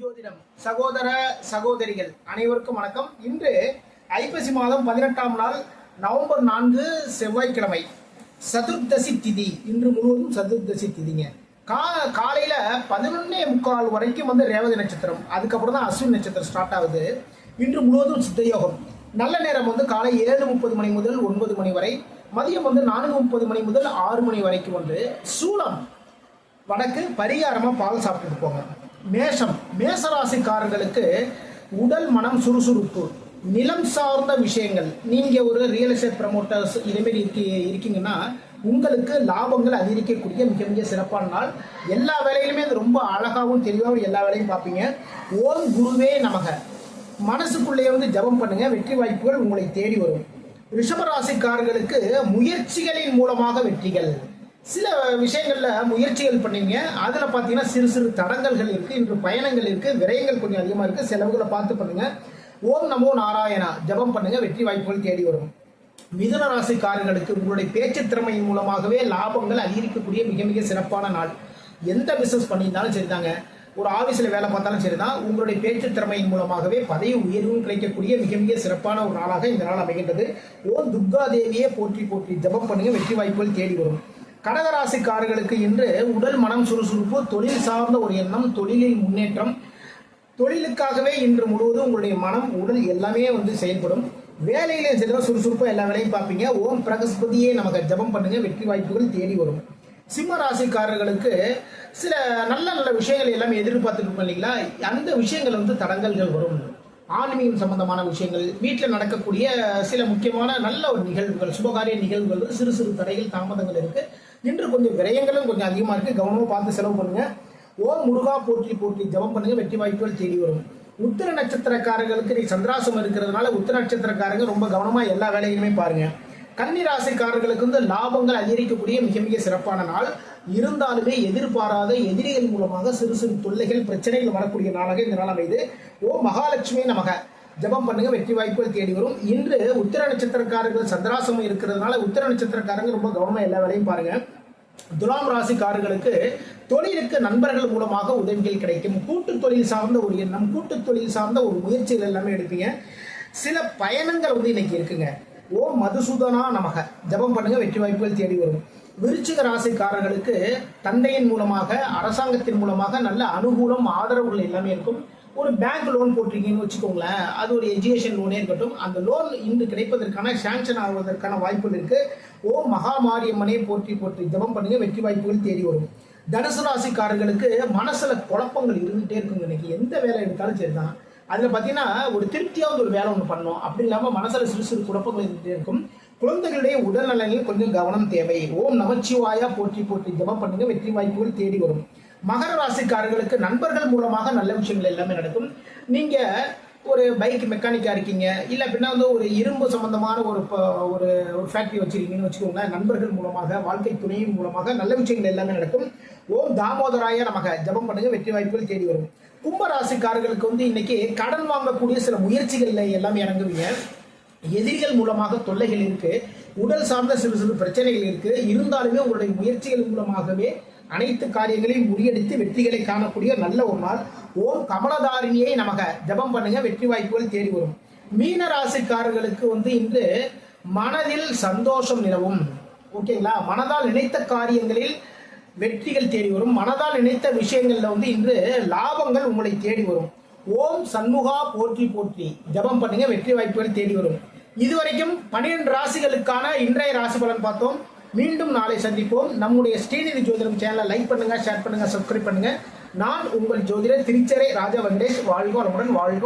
ஜோதிடம். சகோதர சகோதரிகள் அனைவருக்கும் வணக்கம். இன்று ஐப்பசி மாதம் பதினெட்டாம் நாள் நவம்பர் நான்கு செவ்வாய்க்கிழமை. சதுர்தசி திதி. இன்று முழுவதும் சதுர்தசி திதிங்க. கா காலையில பதினொன்னே முக்கால் வரைக்கும் வந்து ரேவதி நட்சத்திரம். அதுக்கப்புறம் தான் அஸ்வின் நட்சத்திரம் ஸ்டார்ட் ஆகுது. இன்று முழுவதும் சித்தயோகம். நல்ல நேரம் வந்து காலை ஏழு முப்பது மணி முதல் ஒன்பது மணி வரை. மதியம் வந்து நான்கு முப்பது மணி முதல் ஆறு மணி வரைக்கும் வந்து சூலம் வடக்கு பரிகாரமா பால் சாப்பிட்டுட்டு போங்க. மேஷம். மேசராசிக்காரர்களுக்கு உடல் மனம் சுறுசுறுப்பு நிலம் சார்ந்த விஷயங்கள். நீங்கள் ஒரு ரியல் எஸ்டேட் ப்ரமோட்டர்ஸ் இதேமாரி இருக்கி இருக்கீங்கன்னா உங்களுக்கு லாபங்கள் அதிகரிக்கக்கூடிய மிக மிக சிறப்பான நாள். எல்லா வேலையிலுமே அது ரொம்ப அழகாகவும் தெளிவாகவும் எல்லா வேலையும் பார்ப்பீங்க. ஓம் குருவே நமக. மனசுக்குள்ளேயே வந்து ஜெபம் பண்ணுங்க. வெற்றி வாய்ப்புகள் உங்களை தேடி வரும். ரிஷபராசிக்காரர்களுக்கு முயற்சிகளின் மூலமாக வெற்றிகள். சில விஷயங்களில் முயற்சிகள் பண்ணுவீங்க அதில் பார்த்தீங்கன்னா சிறு சிறு தடங்கல்கள் இருக்குது இன்று பயணங்கள் இருக்குது விரயங்கள் கொஞ்சம் அதிகமாக இருக்குது செலவுகளை பார்த்து பண்ணுங்கள் ஓம் நமோ நாராயணா. ஜெபம் பண்ணுங்கள் வெற்றி வாய்ப்புகள் தேடி வரும். மிதுன ராசிக்காரர்களுக்கு உங்களுடைய பேச்சு திறமையின் மூலமாகவே லாபங்கள் அதிகரிக்கக்கூடிய மிக மிக சிறப்பான நாள். எந்த பிஸ்னஸ் பண்ணியிருந்தாலும் சரிதாங்க. ஒரு ஆஃபீஸில் வேலை பார்த்தாலும் சரிதான். உங்களுடைய பேச்சு திறமையின் மூலமாகவே பதவி உயர்வும் கிடைக்கக்கூடிய மிக மிக சிறப்பான ஒரு நாளாக இந்த நாள் அமைகின்றது. ஓம் துர்கா தேவியே போற்றி போற்றி ஜெபம் பண்ணுங்க. வெற்றி வாய்ப்புகள் தேடி வரும். கடகராசிக்காரர்களுக்கு இன்று உடல் மனம் சுறுசுறுப்பு தொழில் சார்ந்த ஒரு எண்ணம் தொழிலில் முன்னேற்றம். தொழிலுக்காகவே இன்று முழுவதும் உங்களுடைய மனம் உடல் எல்லாமே வந்து செயல்படும். வேலையிலே சரிதான் சுறுசுறுப்பாக எல்லா வேலையும் பார்ப்பீங்க. ஓம் பிரகஸ்பதியே நமக்கு ஜெபம் பண்ணுங்க. வெற்றி வாய்ப்புகள் தேடி வரும். சிம்ம ராசிக்காரர்களுக்கு சில நல்ல நல்ல விஷயங்கள் எல்லாமே எதிர்பார்த்துட்டு இல்லைங்களா? அந்த விஷயங்கள் வந்து தடங்கல்கள் வரும். ஆன்மீகம் சம்பந்தமான விஷயங்கள் வீட்டில் நடக்கக்கூடிய சில முக்கியமான நல்ல ஒரு நிகழ்வுகள் சுபகாரிய நிகழ்வுகள் சிறு சிறு தடைகள் தாமதங்கள் இருக்குது இன்று கொஞ்சம் விரயங்களும் கொஞ்சம் அதிகமாக இருக்குது கவனமாக பார்த்து செலவு பண்ணுங்கள் ஓம் முருகா போற்றி போற்றி ஜெபம் பண்ணுங்கள் வெற்றி வாய்ப்புகள் தேடி வரும். உத்திர நட்சத்திரக்காரர்களுக்கு நீ சந்திராசம் இருக்கிறதுனால உத்திர நட்சத்திரக்காரங்க ரொம்ப கவனமாக எல்லா வேலையுமே பாருங்கள் கன்னி ராசிக்காரர்களுக்கு வந்து லாபங்கள் அதிகரிக்கக்கூடிய மிக மிக சிறப்பான நாள். இருந்தாலுமே எதிர்பாராத எதிரிகள் மூலமாக சிறு சிறு தொல்லைகள் பிரச்சனைகள் வரக்கூடிய நாளாக இந்த நாள் அமைது ஓ மகாலட்சுமி நமக. ஜெபம் பண்ணுங்க வெற்றி வாய்ப்புகள் தேடி வரும். இன்று உத்திர நட்சத்திரக்காரர்கள் சந்திராசம் இருக்கிறதுனால உத்திர நட்சத்திரக்காரங்க ரொம்ப கவனமா எல்லா வேலையும் பாருங்க. துலாம் ராசிக்காரர்களுக்கு தொழிலுக்கு நண்பர்கள் மூலமாக உதவிகள் கிடைக்கும். கூட்டு தொழில் சார்ந்த ஒரு எண்ணம் கூட்டு தொழில் சார்ந்த ஒரு முயற்சிகள் எல்லாமே எடுப்பீங்க. சில பயணங்கள் வந்து இன்னைக்கு இருக்குங்க. ஓ மதுசூதனா நமக. ஜெபம் பண்ணுங்க வெற்றி வாய்ப்புகள் தேடி வரும். விருச்சிக ராசிக்காரர்களுக்கு தந்தையின் மூலமாக அரசாங்கத்தின் மூலமாக நல்ல அனுகூலம் ஆதரவுகள் எல்லாமே இருக்கும். ஒரு பேங்க் லோன் போட்டிருக்கீங்கன்னு வச்சுக்கோங்களேன் அது ஒரு எஜுகேஷன் லோனே இருக்கட்டும். அந்த லோன் இன்று கிடைப்பதற்கான சாங்ஷன் ஆகுவதற்கான வாய்ப்புகள் இருக்கு. ஓ மகாமாரியம்மனை போற்றி போற்றி ஜெபம் பண்ணுங்க வெற்றி வாய்ப்புகள் தேடி வரும். தனுசு ராசிக்காரர்களுக்கு மனசுல குழப்பங்கள் இருந்துகிட்டே இருக்குங்க. இன்னைக்கு எந்த வேலை எடுத்தாலும் சரிதான். அதுல பாத்தீங்கன்னா ஒரு திருப்தியாவது ஒரு வேலை ஒன்று பண்ணோம் அப்படி இல்லாம மனசுல சிறு சிறு குழப்பங்கள் இருந்துட்டே இருக்கும். குழந்தைகளுடைய உடல்நலனில் கொஞ்சம் கவனம் தேவை. ஓம் நமச்சிவாயா போற்றி போற்றி ஜெபம் பண்ணுங்க வெற்றி வாய்ப்புகள் தேடி வரும். மகர ராசிக்காரர்களுக்கு நண்பர்கள் மூலமாக நல்ல விஷயங்கள் எல்லாமே நடக்கும். நீங்க ஒரு பைக் மெக்கானிக்காக இருக்கீங்க இல்லை அப்படின்னா வந்து ஒரு இரும்பு சம்பந்தமான ஒரு ஒரு ஒரு ஃபேக்டரி வச்சுருக்கீங்கன்னு வச்சுக்கோங்களேன் நண்பர்கள் மூலமாக வாழ்க்கை துணையின் மூலமாக நல்ல விஷயங்கள் எல்லாமே நடக்கும். ஓம் தாமோதராய நமக. ஜெபம் பண்ணுங்க வெற்றி வாய்ப்புகள் தேடி வரும். கும்பராசிக்காரர்களுக்கு வந்து இன்னைக்கு கடன் வாங்கக்கூடிய சில முயற்சிகளில் எல்லாமே இறங்குவீங்க. எதிரிகள் மூலமாக தொல்லைகள் இருக்கு உடல் சார்ந்த சிறு சிறு பிரச்சனைகள் இருக்கு. இருந்தாலுமே உங்களுடைய முயற்சிகள் மூலமாகவே அனைத்து காரியங்களையும் முறியடித்து வெற்றிகளை காணக்கூடிய நல்ல ஒரு நாள். ஓம் கமலதாரிணியை நமக. ஜெபம் பண்ணுங்க வெற்றி வாய்ப்புகள் தேடி வரும். மீன ராசிக்காரர்களுக்கு வந்து இன்று மனதில் சந்தோஷம் நிலவும். ஓகேங்களா மனதால் நினைத்த காரியங்களில் வெற்றிகள் தேடி வரும். மனதால் நினைத்த விஷயங்கள்ல வந்து இன்று லாபங்கள் உங்களை தேடி வரும். ஓம் சண்முகா போற்றி போற்றி. ஜெபம் பண்ணுங்க வெற்றி வாய்ப்புகள் தேடி வரும். இதுவரைக்கும் பன்னிரெண்டு ராசிகளுக்கான இன்றைய ராசி பலன் பார்த்தோம். மீண்டும் நாளை சந்திப்போம். நம்முடைய ஸ்ரீநிதி ஜோதிடம் சேனலை லைக் பண்ணுங்க ஷேர் பண்ணுங்க சப்ஸ்கிரைப் பண்ணுங்க. நான் உங்கள் ஜோதிடர் திருச்சரை ராஜா வெங்கடேஷ். வாழ்க வளமுடன் வாழ்க